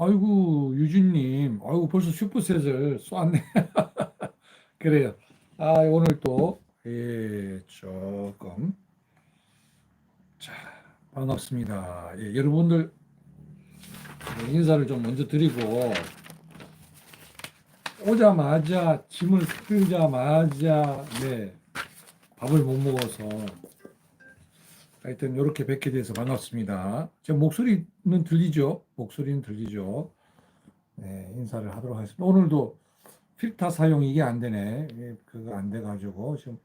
아이고, 유진님. 아이고, 벌써 슈퍼셋을 쏘았네. 그래요. 아, 오늘 또, 예, 조금. 자, 반갑습니다. 예, 여러분들, 네, 인사를 좀 먼저 드리고, 오자마자, 짐을 풀자마자, 네, 밥을 못 먹어서, 하여튼 이렇게 뵙게 돼서 반갑습니다. 제 목소리는 들리죠? 목소리는 들리죠? 네, 인사를 하도록 하겠습니다. 오늘도 필터 사용 이게 안 되네. 예, 그거 안 돼가지고 지금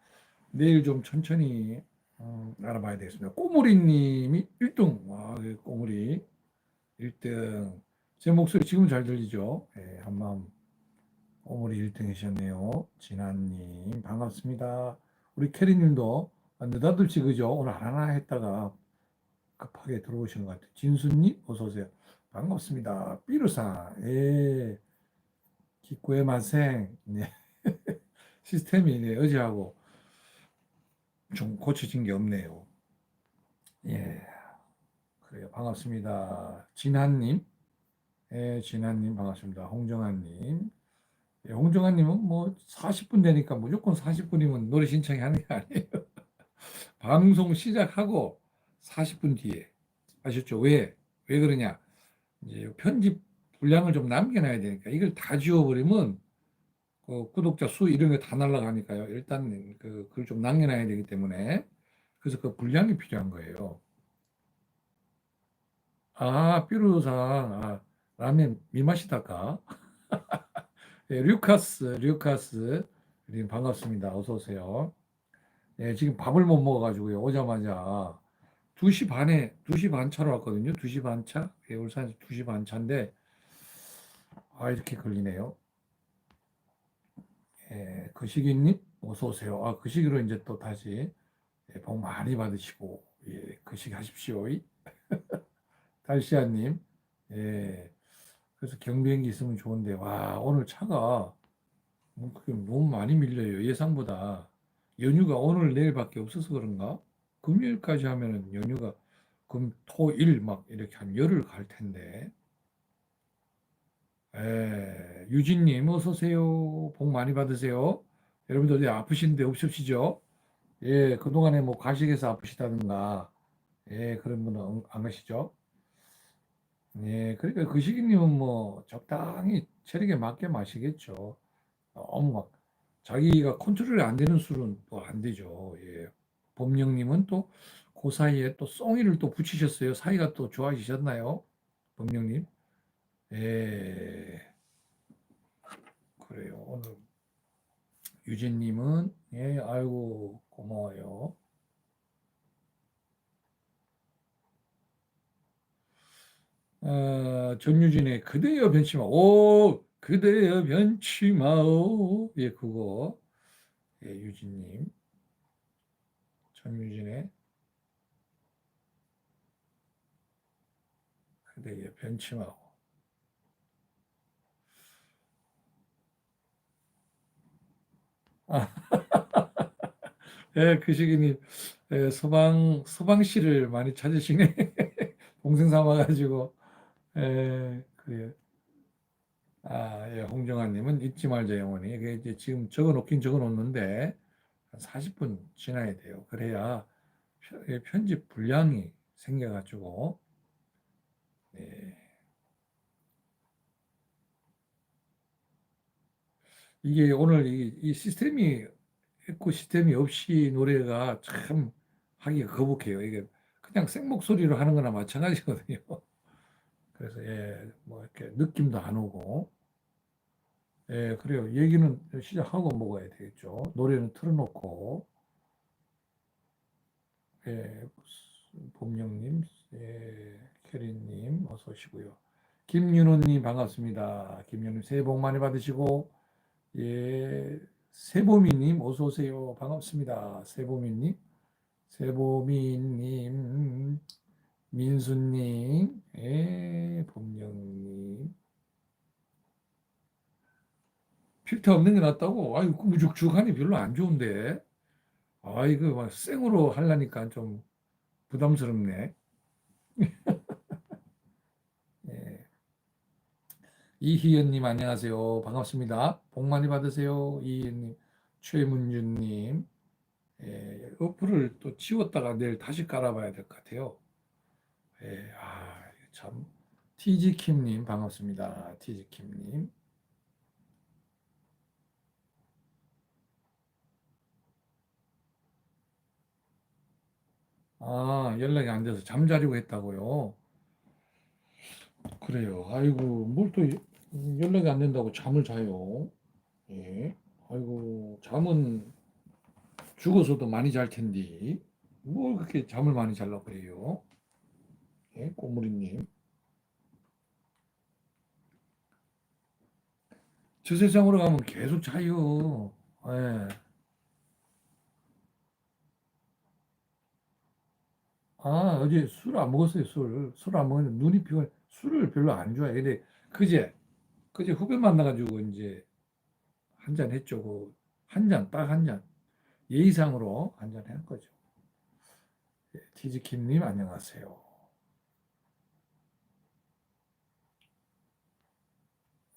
내일 좀 천천히 음, 알아봐야 되겠습니다. 꼬물이 님이 1등. 와, 그 꼬물이 1등. 제 목소리 지금 잘 들리죠? 예, 한마음 꼬물이 1등이셨네요. 진아님 반갑습니다. 우리 캐리님도 아, 느닷없이 그죠? 오늘 안 하나 했다가 급하게 들어오신 것 같아요. 진수님 어서 오세요. 반갑습니다. 삐루사 예. 기꾸의 만생 네. 시스템이 네, 어제하고 좀 고쳐진 게 없네요. 예. 그래요. 반갑습니다. 진한님 예, 진한님 반갑습니다. 홍정아님 예, 홍정아님은 뭐 40분 되니까 무조건 40분이면 노래 신청이 하는 게 아니에요. 방송 시작하고 40분 뒤에 아셨죠? 왜? 왜 그러냐? 이제 편집 분량을 좀 남겨놔야 되니까 이걸 다 지워버리면 그 구독자 수 이런 게 다 날라가니까요. 일단 그 그걸 좀 남겨놔야 되기 때문에 그래서 그 분량이 필요한 거예요. 아, 삐루사 아, 라면 미맛이다까? 예, 류카스, 류카스, 님 반갑습니다. 어서 오세요. 예, 지금 밥을 못 먹어가지고요. 오자마자 2시 반에, 2시 반 차로 왔거든요. 2시 반 차? 예, 울산에서 2시 반 차인데, 아, 이렇게 걸리네요. 예, 그시기님, 어서 오세요. 아, 그시기로 이제 또 다시, 예, 복 많이 받으시고, 예, 그시기 하십시오. 달시아님, 예, 그래서 경비행기 있으면 좋은데, 와, 오늘 차가, 뭐 너무 많이 밀려요. 예상보다. 연휴가 오늘 내일밖에 없어서 그런가? 금요일까지 하면은 연휴가 금, 토, 일 막 이렇게 한 열흘 갈 텐데. 에, 유진님 어서 오세요. 복 많이 받으세요. 여러분들 어디 아프신데 없으시죠? 예, 그동안에 뭐 과식해서 아프시다든가, 예, 그런 분은 안- 안 가시죠? 예, 그러니까 그 시기님은 뭐 적당히 체력에 맞게 마시겠죠. 너무 막 자기가 컨트롤이 안 되는 술은 또 안 되죠. 예. 범령님은 또 그 사이에 또 썽이를 또 붙이셨어요. 사이가 또 좋아지셨나요? 범령님? 예. 그래요. 오늘 유진님은 예, 아이고 고마워요. 어, 전유진의 그대여 변치마. 오, 그대여 변치마오. 예, 그거. 예, 유진님. 전유진의 그대여 변치마오. 아, 예, 그 시기님, 예, 서방, 서방시를 많이 찾으시네. 동생 삼아가지고. 예, 그래요. 아, 예, 홍정아님은 잊지 말자 영원히. 이게 이제 지금 적어 놓긴 적어 놓는데 한 40분 지나야 돼요. 그래야 편- 예, 편집 분량이 생겨가지고 네. 이게 오늘 이, 이 시스템이 에코 시스템이 없이 노래가 참 하기가 거북해요. 이게 그냥 생목소리로 하는 거나 마찬가지거든요. 그래서 예, 뭐 이렇게 느낌도 안 오고 예, 그래요. 얘기는 시작하고 먹어야 되겠죠. 노래는 틀어놓고 예, 봄영님, 예, 캐리님 어서 오시고요. 김윤호님 반갑습니다. 김윤호님 새해 복 많이 받으시고 예, 세보미님 어서 오세요. 반갑습니다. 세보미님, 세보미님 민수님, 예, 범령님. 필터 없는 게 낫다고? 아유, 그 무죽죽하니 별로 안 좋은데. 아, 이거 막 생으로 하려니까 좀 부담스럽네. 예. 이희연님 안녕하세요. 반갑습니다. 복 많이 받으세요. 이희연님, 최문준님. 예, 어플을 또 지웠다가 내일 다시 깔아봐야 될 것 같아요. 예, 아, 참. 티지킴님 반갑습니다. 티지킴님. 아, 연락이 안 돼서 잠자리고 했다고요. 그래요. 아이고, 뭘 또 연락이 안 된다고 잠을 자요. 예. 아이고, 잠은 죽어서도 많이 잘 텐데, 뭘 그렇게 잠을 많이 자려고 그래요? 예, 꼬무리님. 저 세상으로 가면 계속 자요. 예. 아, 어제 술 안 먹었어요, 술. 술 안 먹었는데 눈이 피곤해. 술을 별로 안 좋아해. 근데 그제, 그제 후배 만나가지고 이제 한 잔 했죠. 그 한 잔, 딱 한 잔. 예의상으로 한 잔 한 거죠. 예, 티즈킴님 안녕하세요.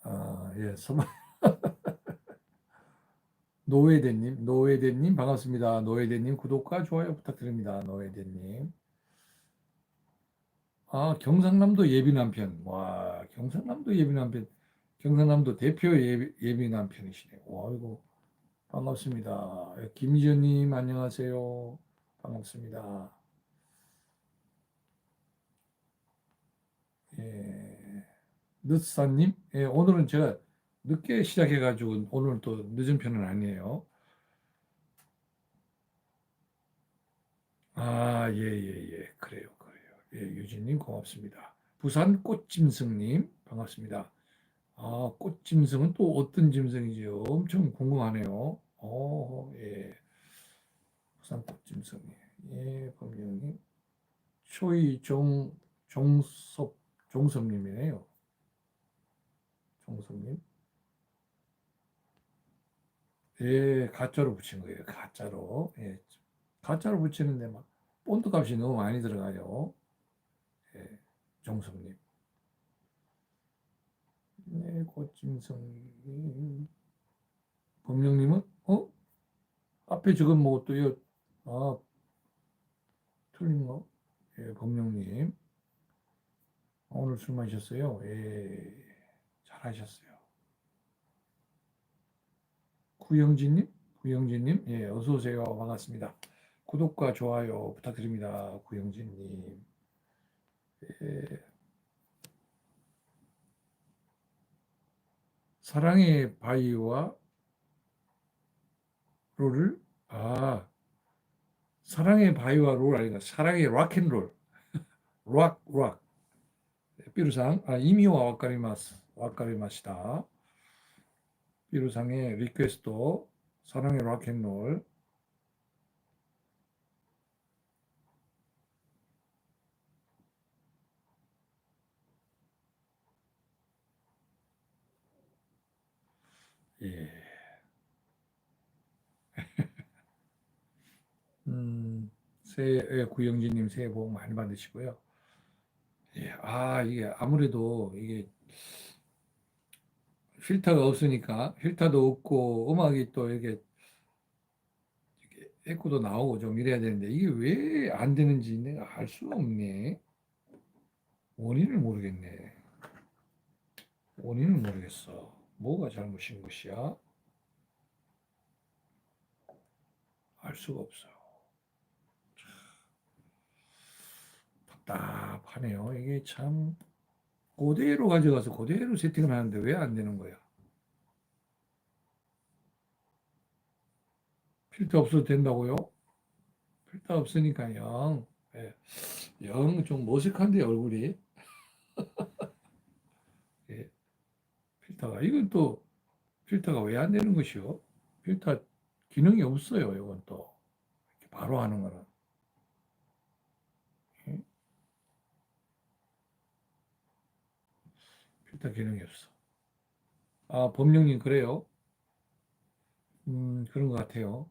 아, 예, 서마. 노회대님, 노회대님 반갑습니다. 노회대님 구독과 좋아요 부탁드립니다. 노회대님. 아, 경상남도 예비 남편. 와, 경상남도 예비 남편. 경상남도 대표 예비, 예비 남편이시네. 와, 이거 반갑습니다. 예, 김지연님 안녕하세요. 반갑습니다. 예, 늦사님, 예, 오늘은 제가 늦게 시작해가지고 오늘 또 늦은 편은 아니에요. 아, 예, 예, 예. 그래요, 그래요. 예, 유진님 고맙습니다. 부산 꽃짐승님 반갑습니다. 아, 꽃짐승은 또 어떤 짐승이지요? 엄청 궁금하네요. 어, 예. 부산 꽃짐승. 예, 범경님. 초이 종, 종섭, 종섭님이네요. 종섭님. 예, 가짜로 붙인 거예요. 가짜로. 예. 가짜로 붙이는데 막 본드 값이 너무 많이 들어가요. 예, 종섭님. 네, 꽃짐승. 범령님은, 어? 앞에 지금 뭐 또, 요, 아, 틀린 거? 예, 범령님. 오늘 술 마셨어요? 예, 잘하셨어요. 구영진님, 구영진님, 예, 어서 오세요. 반갑습니다. 구독과 좋아요 부탁드립니다. 구영진님. 예. 사랑의 바위와 롤을 아 사랑의 바위와 롤 아니라 사랑의 락앤롤 락 락. 삐루상 아 이미와 와카리마스 와카리마시다. 삐루상의 리퀘스트 사랑의 락앤롤 예. 음, 새해, 예, 구영진님 새해 복 많이 받으시고요. 예, 아, 이게 아무래도 이게 필터가 없으니까, 필터도 없고, 음악이 또 이렇게, 에코도 나오고 좀 이래야 되는데, 이게 왜 안 되는지 내가 알 수가 없네. 원인을 모르겠네. 원인을 모르겠어. 뭐가 잘못인 것이야? 알 수가 없어요. 참, 답답하네요. 이게 참 그대로 가져가서 그대로 세팅을 하는데 왜 안 되는 거야? 필터 없어도 된다고요? 필터 없으니까 영, 예, 영좀 머쓱한데 얼굴이. 예, 필터가 이건 또 필터가 왜 안 되는 것이요? 필터 기능이 없어요. 이건 또 바로 하는 거는. 필터 기능이 없어. 아, 범령님 그래요? 음, 그런 것 같아요.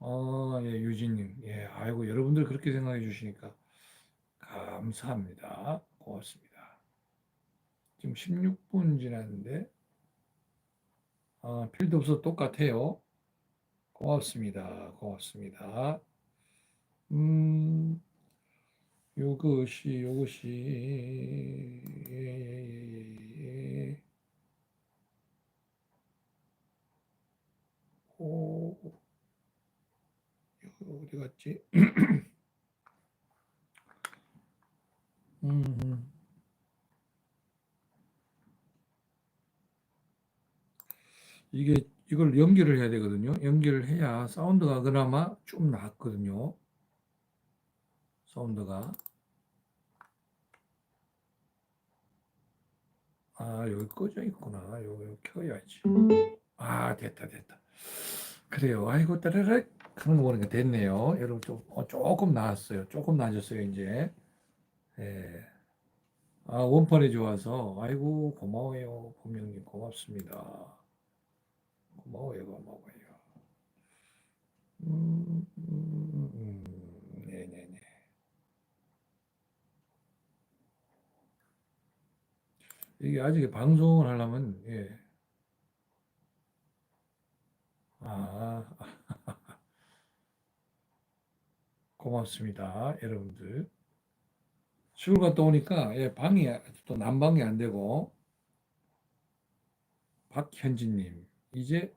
아, 예, 유진님. 예, 아이고, 여러분들 그렇게 생각해 주시니까 감사합니다. 고맙습니다. 지금 16분 지났는데, 아, 필드 없어 똑같아요. 고맙습니다. 고맙습니다. 음, 요것이, 요것이, 예, 예, 예, 예. 오, 이거 어디 갔지? 이게 이걸 연결을 해야 되거든요. 연결을 해야 사운드가 그나마 좀 낫거든요. 사운드가. 아, 여기 꺼져 있구나. 요거 켜야지. 아, 됐다, 됐다. 그래요. 아이고, 따르륵 하는 거 보니까 됐네요. 여러분, 좀, 어, 조금 나았어요. 조금 나아졌어요, 이제. 예. 아, 원판에 좋아서. 아이고, 고마워요. 범영님, 고맙습니다. 고마워요, 고마워요. 음, 음, 음, 네네네. 이게 아직 방송을 하려면, 예. 아, 고맙습니다, 여러분들. 시골 갔다 오니까, 예, 방이 또 난방이 안 되고, 박현진님, 이제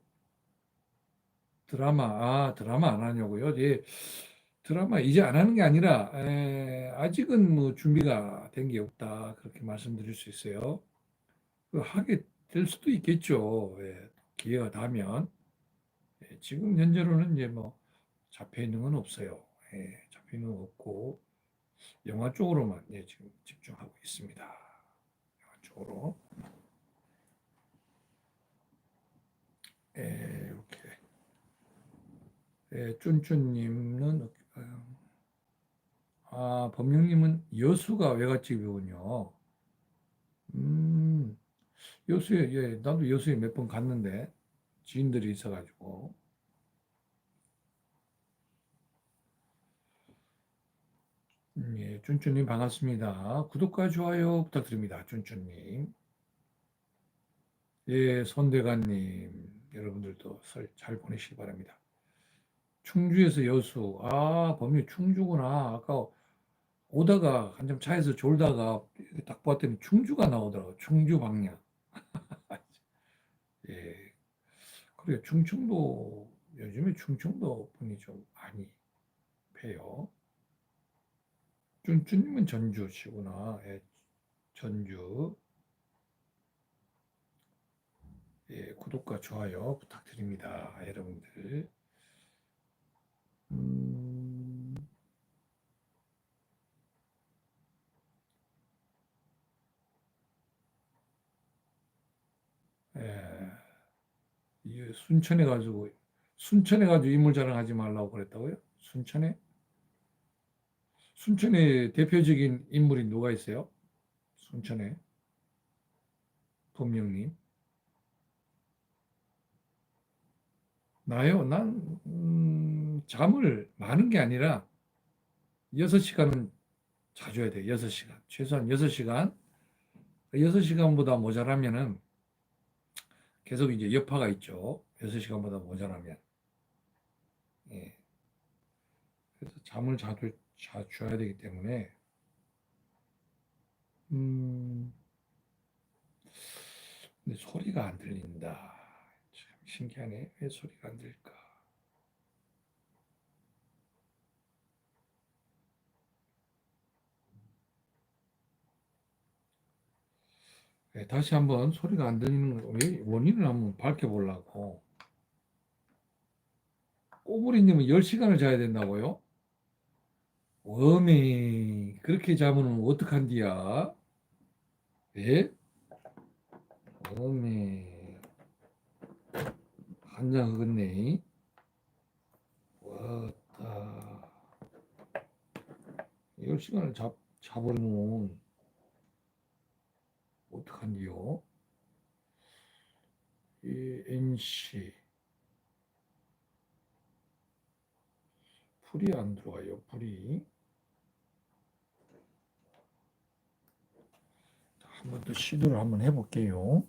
드라마, 아, 드라마 안 하냐고요? 예, 드라마 이제 안 하는 게 아니라, 에, 아직은 뭐 준비가 된 게 없다. 그렇게 말씀드릴 수 있어요. 그 하게 될 수도 있겠죠. 예, 기회가 닿으면. 예, 지금 현재로는 이제 뭐 잡혀 있는 건 없어요. 예, 건 없고, 영화 쪽으로만 예, 지금 집중하고 있습니다. 영화 쪽으로. 예, 이렇게. 예, 쭌쭌님은 아, 범령님은 여수가 외갓집이군요. 음, 여수에, 예, 나도 여수에 몇 번 갔는데, 지인들이 있어가지고. 예, 쭌쭌님 반갑습니다. 구독과 좋아요 부탁드립니다. 쭌쭌님. 예, 손대관님. 여러분들도 설 잘 보내시기 바랍니다. 충주에서 여수. 아, 범위 충주구나. 아까 오다가 한참 차에서 졸다가 딱 봤더니 충주가 나오더라고. 충주 방향. 예. 그래요. 충청도, 요즘에 충청도 분이 좀 많이 뵈요. 쭌쭌님은 전주시구나. 예, 전주. 예, 구독과 좋아요 부탁드립니다. 여러분들. 음, 예, 이 순천에 가지고 순천에 가지고 인물 자랑하지 말라고 그랬다고요? 순천에? 순천에 대표적인 인물이 누가 있어요? 순천에 범령님. 나요? 난 음, 잠을 많은 게 아니라 6시간은 자줘야 돼. 6시간. 최소한 6시간. 6시간보다 모자라면은 계속 이제 여파가 있죠. 6시간보다 모자라면. 예. 그래서 잠을 자주 자 줘야 되기 때문에 음. 근데 소리가 안 들린다. 참 신기하네. 왜 소리가 안 들릴까? 네, 다시 한번 소리가 안 들리는 원인을 한번 밝혀보려고. 꼬부리님은 10시간을 자야 된다고요? 어메, 그렇게 자면 어떡한디야? 예? 어메, 한장 흑었네. 왔다. 10시간을 잡, 자버리면 어떡하냐? 부족한디요. 이 NC 풀이 안 들어와요. 풀이 한번 더 시도를 한번 해볼게요.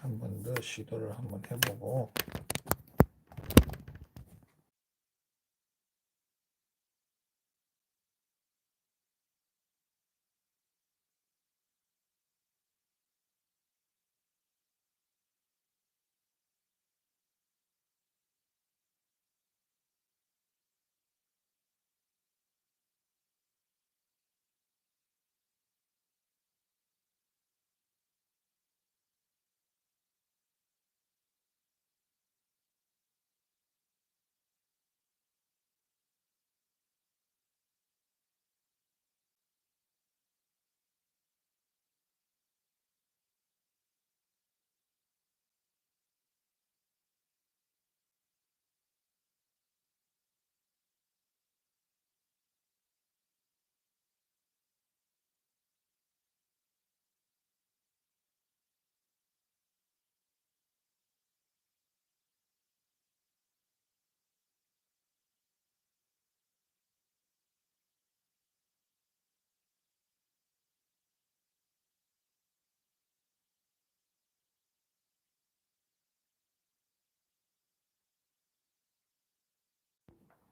한 번 더 시도를 한번 해보고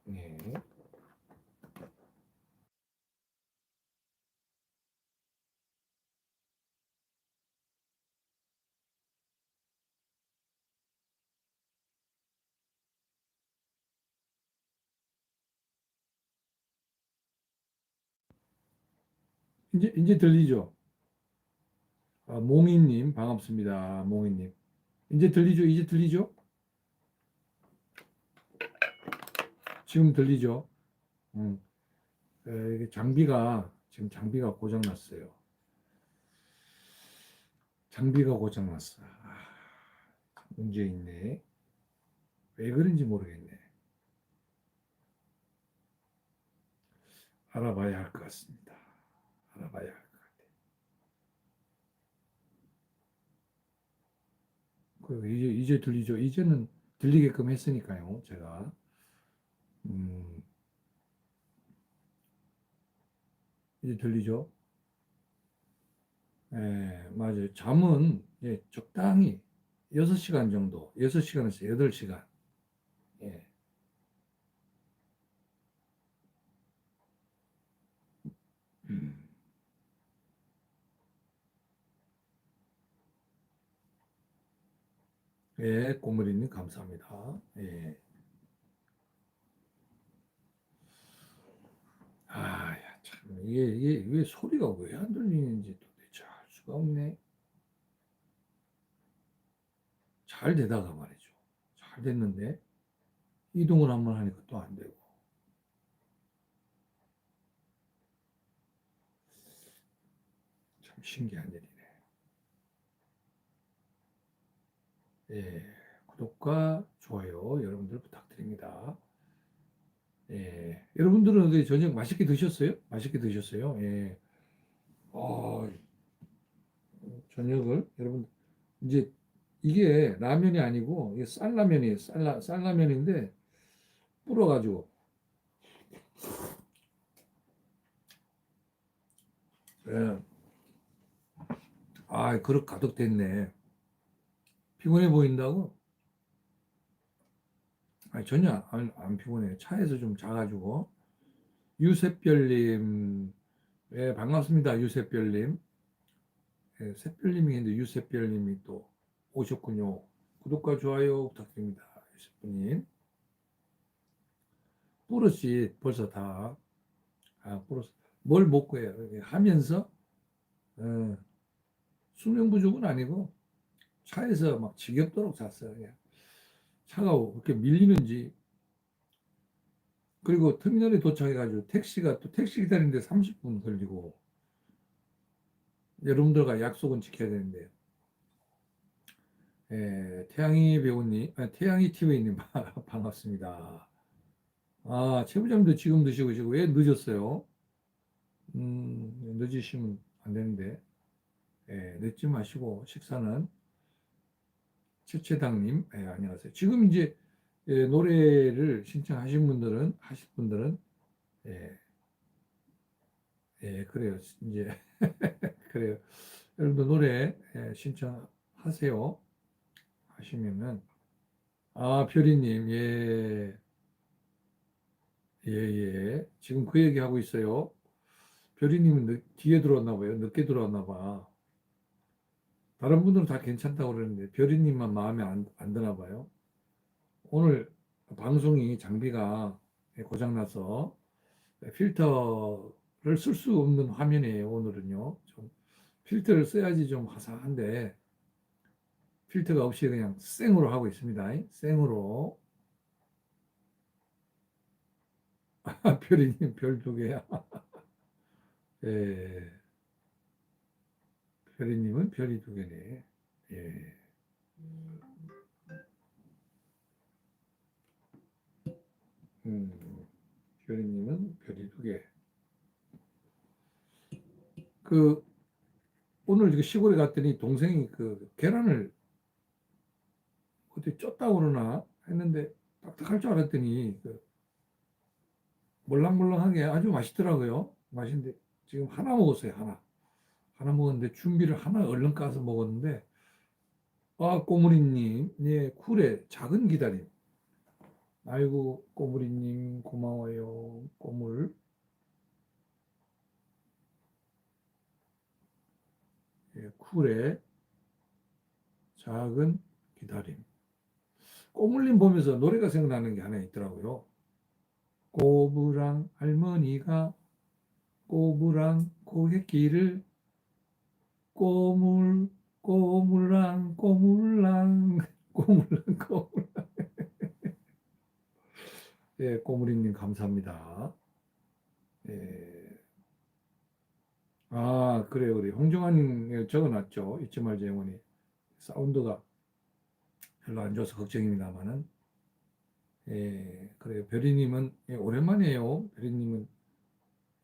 네. 이제 이제 들리죠? 아, 몽이님 반갑습니다. 몽이님 이제 들리죠? 이제 들리죠? 지금 들리죠? 음. 에, 장비가 지금 장비가 고장 났어요. 장비가 고장 났어. 아, 문제 있네. 왜 그런지 모르겠네. 알아봐야 할 것 같습니다. 알아봐야 할 것 같아. 그 이제 이제 들리죠? 이제는 들리게끔 했으니까요. 제가 음, 이제 들리죠? 예, 맞아요. 잠은 예, 적당히 6시간 정도, 6시간에서 8시간. 예. 음. 예, 꼬물이님 감사합니다. 예. 아, 야, 참, 이게, 이게, 왜 소리가 왜 안 들리는지 도대체 알 수가 없네. 잘 되다가 말이죠. 잘 됐는데, 이동을 한번 하니까 또 안 되고. 참 신기한 일이네. 예, 구독과 좋아요 여러분들 부탁드립니다. 예, 여러분들은 어디 저녁 맛있게 드셨어요? 맛있게 드셨어요? 예. 어, 저녁을 여러분 이제 이게 라면이 아니고 이게 쌀라면이에요. 쌀라 쌀라면인데 불어 가지고 예. 아, 그릇 가득 됐네. 피곤해 보인다고? 아니, 전혀 안, 안 피곤해요. 차에서 좀 자가지고. 유샛별님, 예, 반갑습니다. 유샛별님. 예, 샛별님이 있는데 유샛별님이 또 오셨군요. 구독과 좋아요 부탁드립니다. 유새별님. 뿌릇이 벌써 다, 아, 뿌릇, 뭘 먹고 해요? 하면서, 어, 수면 부족은 아니고, 차에서 막 지겹도록 잤어요. 그냥. 차가 그렇게 밀리는지. 그리고 터미널에 도착해가지고 택시가 또 택시 기다리는데 30분 걸리고. 여러분들과 약속은 지켜야 되는데. 예, 태양이 배우님, 아, 태양이 TV님 반갑습니다. 아, 최 부장님도 지금 드시고 계시고, 왜 늦었어요? 음, 늦으시면 안 되는데, 예, 늦지 마시고, 식사는, 최최당님, 예, 안녕하세요. 지금 이제, 예, 노래를 신청하신 분들은, 하실 분들은, 예, 예, 그래요. 이제, 그래요. 여러분들 노래, 예, 신청하세요. 하시면은, 아, 별이님, 예, 예, 예. 지금 그 얘기 하고 있어요. 별이님은 늦- 뒤에 들어왔나 봐요. 늦게 들어왔나 봐. 다른 분들은 다 괜찮다고 그러는데 별이님만 마음에 안, 안 드나 봐요. 오늘 방송이 장비가 고장나서 필터를 쓸 수 없는 화면이에요. 오늘은요. 좀 필터를 써야지 좀 화사한데 필터가 없이 그냥 생으로 하고 있습니다. 생으로. 별이님 별 두 개야. 예. 별이님은 별이 두 개네. 예. 음, 별이님은 별이 두 개. 그, 오늘 그 시골에 갔더니 동생이 그 계란을 어디 쪘다고 그러나 했는데 딱딱할 줄 알았더니 그 몰랑몰랑하게 아주 맛있더라고요. 맛있는데 지금 하나 먹었어요. 하나. 하나 먹었는데 준비를 하나 얼른 까서 먹었는데 아 꼬물이님 예 쿨에 작은 기다림. 아이고 꼬물이님 고마워요. 꼬물. 예, 쿨에 작은 기다림. 꼬물님 보면서 노래가 생각나는 게 하나 있더라고요. 꼬부랑 할머니가 꼬부랑 고갯길을 꼬물 꼬물랑 꼬물랑 꼬물랑 꼬물랑 예, 꼬물이님 감사합니다. 예. 아 그래요 그래 홍정아님 적어놨죠 잊지 말자 영원히 사운드가 별로 안 좋아서 걱정입니다만은 예, 그래요. 별이님은, 예, 오랜만이에요. 별이님은,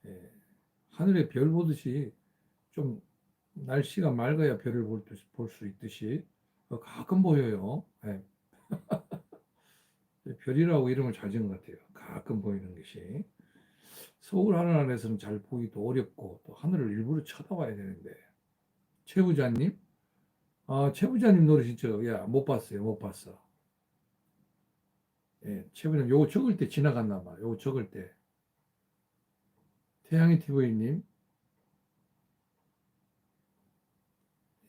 예, 하늘에 별 보듯이 좀 날씨가 맑아야 별을 볼 수 있듯이 어, 가끔 보여요. 예. 별이라고 이름을 잘 지은 것 같아요. 가끔 보이는 것이. 서울 하늘 안에서는 잘 보기도 어렵고 또 하늘을 일부러 쳐다봐야 되는데. 최 부자님? 아, 최 부자님 노래 진짜, 야, 못 봤어요. 못 봤어. 예, 최근에 요거 적을 때 지나갔나 봐. 요거 적을 때. 태양의 TV님.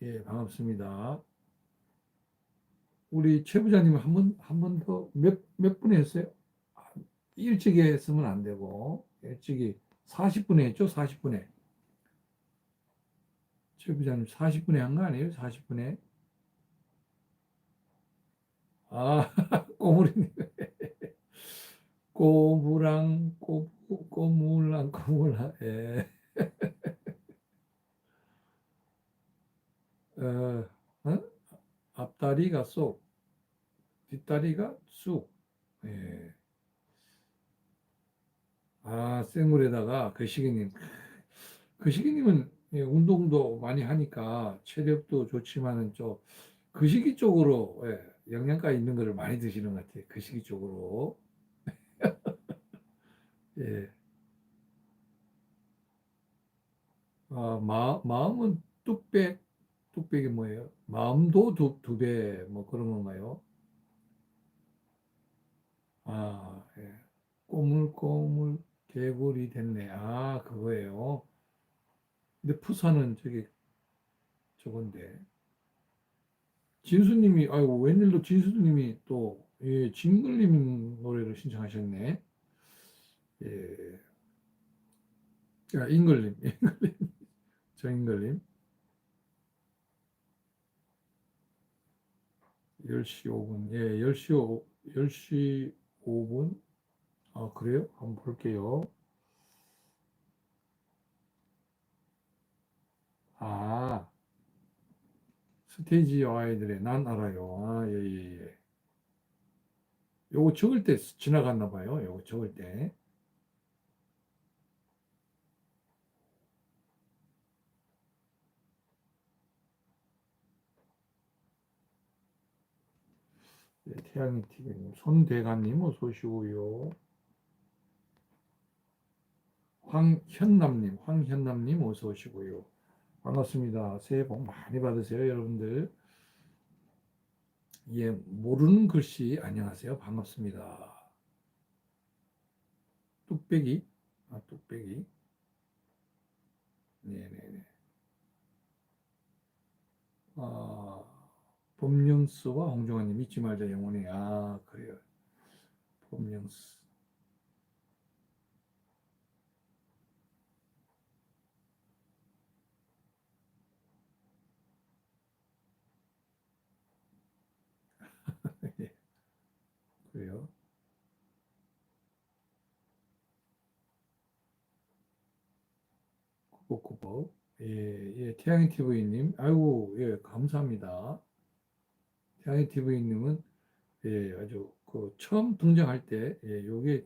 예, 반갑습니다. 우리 최 부장님 한 번, 한 번 더, 몇, 몇 분에 했어요? 아, 일찍 했으면 안 되고, 일찍이 40분에 했죠? 40분에. 최 부장님 40분에 한 거 아니에요? 40분에. 아, 꼬물이님. 꼬부랑, 꼬, 꼬물랑, 꼬물랑, 예. 어, 어? 앞다리가 쏙, 뒷다리가 쑥. 예. 아, 생물에다가 그 거시기님. 그 거시기님은 예, 운동도 많이 하니까 체력도 좋지만은 좀 거시기 쪽으로 예, 영양가 있는 거를 많이 드시는 것 같아요. 거시기 쪽으로. 예. 아, 마, 마음은 뚝배, 뚝배기 뭐예요? 마음도 두, 두 배, 뭐 그런 건가요? 아, 예. 꼬물꼬물 개구리 됐네. 아, 그거예요. 근데 푸사는 저기, 저건데. 진수님이, 아이고, 웬일로 진수님이 또, 예, 징글님 노래를 신청하셨네. 예. 자, 잉글님, 잉글님, 저 잉글님. 10시 5분. 예, 10시 5, 10시 5분. 아, 그래요? 한번 볼게요. 아, 스테이지 아이들의 난 알아요. 아, 예, 예, 예. 요거 적을 때 지나갔나 봐요. 요거 적을 때. 네, 태양이 TV님, 손대관님 어서 오시고요. 황현남님, 황현남님 어서 오시고요. 반갑습니다. 새해 복 많이 받으세요, 여러분들. 예, 모르는 글씨 안녕하세요. 반갑습니다. 뚝배기, 아 뚝배기. 네네네. 아, 법령스와 홍종환님 잊지 말자 영원히. 아 그래요. 법령스. 예, 그래요. 구복구복. 예, 예, 태양이 TV님. 아이고, 예, 감사합니다. 태양이 TV님은 예, 아주 그 처음 등장할 때, 예, 요게